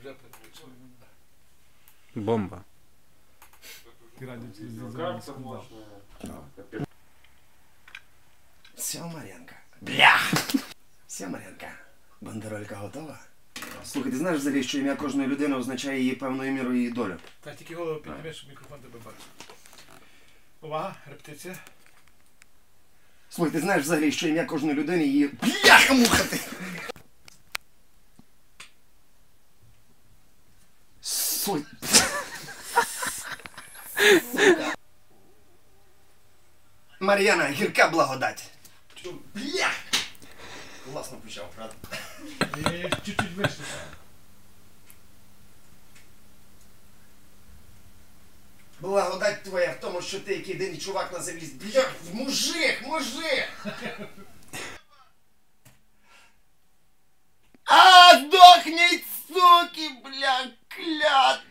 вже передбачив. Бомба. Как это? Все, Мар'янка. Блях! Все, Мар'янка. Бандеролька готова? Слухай, ти знаєш взагалі, що ім'я кожної людини означає її певною мірою її долю. Та тільки голову піднімеш, щоб мікрофон тебе бачив. Увага, репетиція. Слухай, ти знаєш взагалі, що ім'я кожної людини її. Бляха муха ти! Сука. Мар'яна, гірка благодать. Бля! Класно почав, правда? Е, чуть-чуть вище. Благодать твоя в тому, що ти який день чувак на землі. Бля, мужик, мужик! А, сдохніть, суки, блядь! блядь!